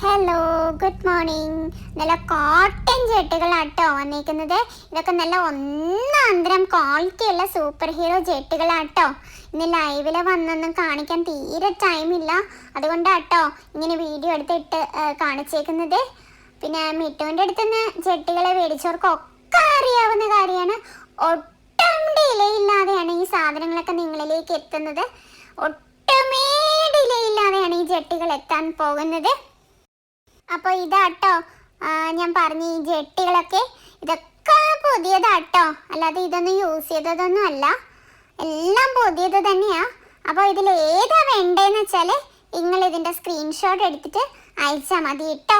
Hello good morning നല്ല cotton കേട്ടോ വന്നിരിക്കുന്നത് ഇതൊക്കെ നല്ല ഒന്നാന്തരം ക്വാളിറ്റി ഉള്ള സൂപ്പർ ഹീറോ ജെട്ടുകളാട്ടോ ഇന്ന് ലൈവിൽ വന്നൊന്നും കാണിക്കാൻ തീരെ ടൈമില്ല അതുകൊണ്ടാട്ടോ ഇങ്ങനെ വീഡിയോ എടുത്തിട്ട് കാണിച്ചേക്കുന്നത്. പിന്നെ മിട്ടുവിന്റെ അടുത്തുനിന്ന് ജെട്ടുകളെ മേടിച്ചവർക്കൊക്കെ അറിയാവുന്ന കാര്യമാണ്. ഒട്ടും ഡിലേ ഇല്ലാതെയാണ് ഈ സാധനങ്ങളൊക്കെ നിങ്ങളിലേക്ക് എത്തുന്നത്. ഒട്ടുമേ ഡിലേ ഇല്ലാതെയാണ് ഈ ജെട്ടുകൾ എത്താൻ പോകുന്നത്. അപ്പോൾ ഇതാട്ടോ. ഞാൻ പറഞ്ഞ ഈ ജെട്ടികളൊക്കെ ഇതൊക്കെ പുതിയതാട്ടോ. അല്ലാതെ ഇതൊന്നും യൂസ് ചെയ്തതൊന്നും അല്ല. എല്ലാം പുതിയത് തന്നെയാണ് അപ്പോൾ ഇതിൽ ഏതാ വേണ്ടതെന്ന് വെച്ചാൽ നിങ്ങൾ ഇതിന്റെ സ്ക്രീൻഷോട്ട് എടുത്തിട്ട് അയച്ചാൽ മതി കേട്ടോ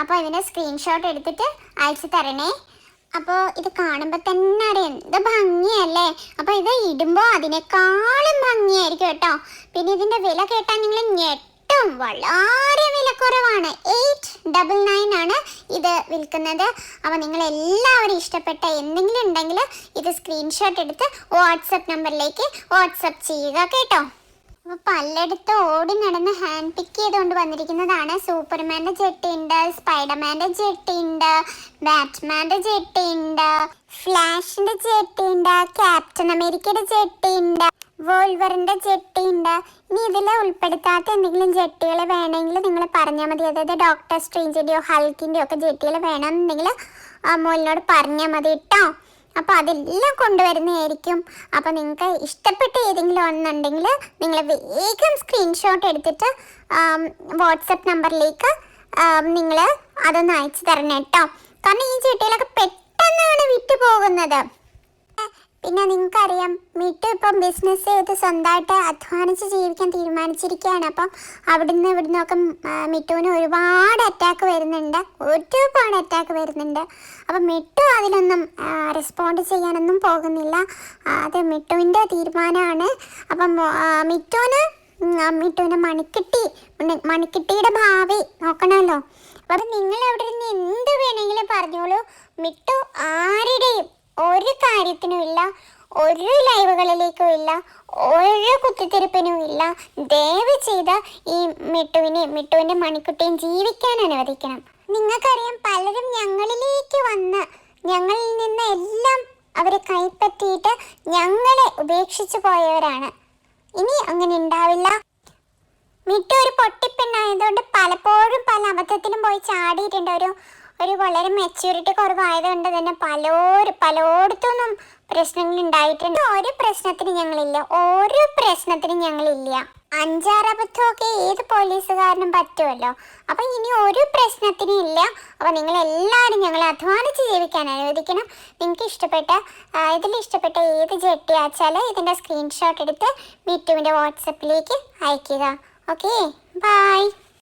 അപ്പോൾ ഇതിന്റെ സ്ക്രീൻഷോട്ട് എടുത്തിട്ട് അയച്ചു തരണേ. അപ്പോൾ ഇത് കാണുമ്പോൾ തന്നെ അറിയാം. എന്ത് ഭംഗിയല്ലേ? അപ്പോൾ ഇത് ഇടുമ്പോൾ അതിനേക്കാളും ഭംഗിയായിരിക്കും കേട്ടോ പിന്നെ ഇതിന്റെ വില കേട്ടാൽ നിങ്ങൾ ഞെട്ടും. വളരെ വിലക്കുറവാണ്. എയ്റ്റ് ഡബിൾ നയൻ ആണ് ഇത് വിൽക്കുന്നത്. അപ്പോൾ നിങ്ങൾ എല്ലാവരും ഇഷ്ടപ്പെട്ട എന്തെങ്കിലും ഉണ്ടെങ്കിൽ ഇത് സ്ക്രീൻഷോട്ട് എടുത്ത് വാട്സപ്പ് നമ്പറിലേക്ക് വാട്സപ്പ് ചെയ്യുക കേട്ടോ. അപ്പോൾ പലയിടത്ത് ഓടി നടന്ന് ഹാൻഡ് പിക്ക് ചെയ്തുകൊണ്ട് വന്നിരിക്കുന്നതാണ്. സൂപ്പർമാന്റെ ജെട്ടിയുണ്ട് സ്പൈഡർമാന്റെ ജെട്ടിയുണ്ട് ബാറ്റ്മാന്റെ ജെട്ടിയുണ്ട് ഫ്ലാഷിന്റെ ജെട്ടിയുണ്ട് ക്യാപ്റ്റൻ അമേരിക്കയുടെ ജെട്ടിയുണ്ട് വോൾവറിന്റെ ജെട്ടിയുണ്ട് ഇനി ഇതിൽ ഉൾപ്പെടുത്താത്ത എന്തെങ്കിലും ജെട്ടികൾ വേണമെങ്കിൽ നിങ്ങൾ പറഞ്ഞാൽ മതി. അതായത് ഡോക്ടർ സ്ട്രേഞ്ചിന്റെയോ ഹൾക്കിന്റെയോ ഒക്കെ ജെട്ടികൾ വേണമെന്നുണ്ടെങ്കിൽ മോലിനോട് പറഞ്ഞാൽ മതി കേട്ടോ അപ്പോൾ അതെല്ലാം കൊണ്ടുവരുന്നതായിരിക്കും. അപ്പോൾ നിങ്ങൾക്ക് ഇഷ്ടപ്പെട്ട ഏതെങ്കിലും ഒന്നുണ്ടെങ്കിൽ നിങ്ങൾ വേഗം സ്ക്രീൻഷോട്ട് എടുത്തിട്ട് വാട്സപ്പ് നമ്പറിലേക്ക് നിങ്ങൾ അതൊന്ന് അയച്ചു തരണം കേട്ടോ കാരണം ഈ ചെട്ടികളൊക്കെ പെട്ടെന്നാണ് വിറ്റ് പോകുന്നത് പിന്നെ നിങ്ങൾക്കറിയാം മിട്ടു ഇപ്പം ബിസിനസ് ചെയ്ത് സ്വന്തമായിട്ട് അധ്വാനിച്ച് ജീവിക്കാൻ തീരുമാനിച്ചിരിക്കുകയാണ്. അപ്പം അവിടുന്ന് ഇവിടുന്ന് ഒക്കെ മിട്ടുവിന് ഒരുപാട് അറ്റാക്ക് വരുന്നുണ്ട്. ഒരുപാട് അറ്റാക്ക് വരുന്നുണ്ട്. അപ്പം മിട്ടു അതിനൊന്നും റെസ്പോണ്ട് ചെയ്യാനൊന്നും പോകുന്നില്ല. അത് മിട്ടുവിന്റെ തീരുമാനമാണ്. അപ്പം മിട്ടുവിന് മിട്ടുവിന്റെ മണിക്കിട്ടി മണിക്കിട്ടിയുടെ ഭാവി നോക്കണമല്ലോ. അപ്പം നിങ്ങൾ അവിടെ നിന്ന് എന്ത് വേണമെങ്കിലും പറഞ്ഞോളൂ. മിട്ടു ആരുടെയും ഒരു കാര്യത്തിനും ഇല്ല ഒരു ലൈവുകളിലേക്കും ഇല്ല ഒരു കുത്തിത്തിരിപ്പിനും ഇല്ല. ദയവ് ചെയ്ത് ഈ മിട്ടുവിനെ മിട്ടുവിന്റെ മണിക്കുട്ടിയും ജീവിക്കാൻ അനുവദിക്കണം. നിങ്ങൾക്കറിയാം പലരും ഞങ്ങളിലേക്ക് വന്ന് ഞങ്ങളിൽ നിന്ന് എല്ലാം അവരെ കൈപ്പറ്റിയിട്ട് ഞങ്ങളെ ഉപേക്ഷിച്ചു പോയവരാണ്. ഇനി അങ്ങനെ ഉണ്ടാവില്ല. മിട്ടു ഒരു പൊട്ടിപ്പെണ്ണായതുകൊണ്ട് പലപ്പോഴും പല അബദ്ധത്തിനും പോയി ചാടിയിട്ടുണ്ട്. ഒരു ഒരു വളരെ മെച്യൂരിറ്റി കുറവായതുകൊണ്ട് തന്നെ പല പലയിടത്തൊന്നും പ്രശ്നങ്ങൾ ഉണ്ടായിട്ടുണ്ട്. ഒരു പ്രശ്നത്തിന് ഞങ്ങളില്ല. ഒരു പ്രശ്നത്തിന് ഞങ്ങളില്ല. അഞ്ചാറ് അബദ്ധമൊക്കെ ഏത് പോലീസുകാരനും പറ്റുമല്ലോ. അപ്പൊ ഇനി ഒരു പ്രശ്നത്തിനും ഇല്ല. അപ്പൊ നിങ്ങൾ എല്ലാവരും ഞങ്ങളെ അധ്വാനിച്ച് ജീവിക്കാൻ അനുവദിക്കണം. നിങ്ങൾക്ക് ഇഷ്ടപ്പെട്ട ഇതിൽ ഇഷ്ടപ്പെട്ട ഏത് ജെട്ടി ജെട്ടിയാച്ചാൽ ഇതിന്റെ സ്ക്രീൻഷോട്ട് എടുത്ത് മിറ്റുവിന്റെ വാട്സപ്പിലേക്ക് അയക്കുക ഓക്കെ ബൈ